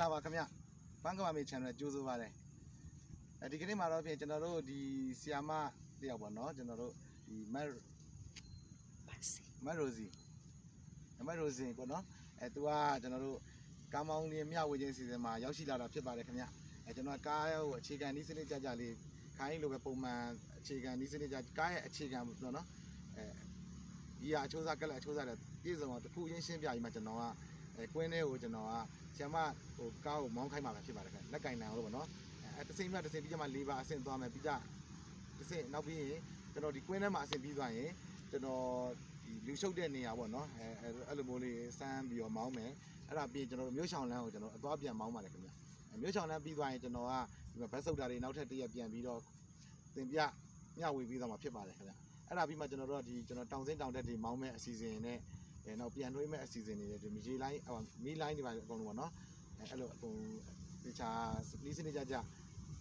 မင်္ဂလာပါခင်ဗျဘန်ကမာမေ channel ကြိုးဆိုပါတယ်အဲဒီကနေ့မှာတော့ဖြင့်ကျွန်တော်တို့ဒီဆီယာမတယောက်ပေါ့နော်ကျွန်တော်တို့ဒီမက်မက်ရိုစီမက်ရိုစီပေါ့နော်အဲသူကကျွန်တော်တို့ကားမောင်းလေးမျှဝေခြင်းစီစဉ်မှာရောက်ရှိလာတာဖြစ်ပါတယ်ခင်ဗျအဲကျွန်တော်ကားကိုအခြေခံဤစနစ်ကြကြလေးခိုင်းလိုပဲပုံမှန်အခြေခံဤစနစ်ကြကားရဲ့အခြေခံပေါ့နော်အဲဒီဟာအချိုးစားကက်လက်အချိုးစားတဲ့ပြည်စုံတော့တစ်ခုချင်းရှင်းပြပြီးမှကျွန်တော်က အဲကွင်းထဲကိုကျွန်တော်ကဆီယမဟိုကားကိုမောင်းခိုင်းမှာပဲဖြစ်ပါတယ်ခင်ဗျလက်ကင်နိုင်အောင်လို့ပေါ့နော်အဲတစ်စိမ့်မြတစ်စိမ့်ပြီးကြမှာ၄ပါအဆင့်သွားမယ်ပြီးကြတစ်စိမ့်နောက်ပြီးရင်ကျွန်တော်ဒီကွင်းထဲမှာအဆင့်ပြီးသွားရင်ကျွန်တော်ဒီလူရှုပ်တဲ့နေရာပေါ့နော်အဲအဲ့လိုမျိုးလေးစမ်းပြီးတော့မောင်းမယ်အဲ့ဒါပြီးကျွန်တော်မြို့ချောင်းလမ်းကိုကျွန်တော်အသွားပြန်မောင်းပါတယ်ခင်ဗျမြို့ချောင်းလမ်းပြီးသွားရင်ကျွန်တော်ကဒီမှာဘတ်ဆုပ်တာတွေနောက်ထပ်တစ်ရက်ပြန်ပြီးတော့သင်ပြမျှဝေပြီးတော့မှာဖြစ်ပါတယ်ခင်ဗျအဲ့ဒါပြီးမှကျွန်တော်တို့ကဒီကျွန်တော်တောင်စင်းတောင်တက်တွေမောင်းမဲ့အစီအစဉ်နဲ့ အဲနောက်ပြန်ထွေးမဲ့အစီအစဉ်တွေဒီမီလိုင်းမီလိုင်းတွေပါအကုန်လုံးပေါ့နော်အဲအဲ့လိုအကုန်ဒီချာနီးစနစ်ကြကြ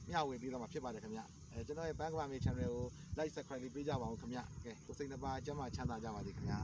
မျှဝေပြီးတော့မှာဖြစ်ပါတယ်ခင်ဗျအဲကျွန်တော်ရဲ့ဘန်ကဘာမေ channel ကို like subscribe လေးပေးကြပါအောင်ခင်ဗျကဲကိုစိတ်နှပါကျမ်းမာချမ်းသာကြပါစေခင်ဗျာ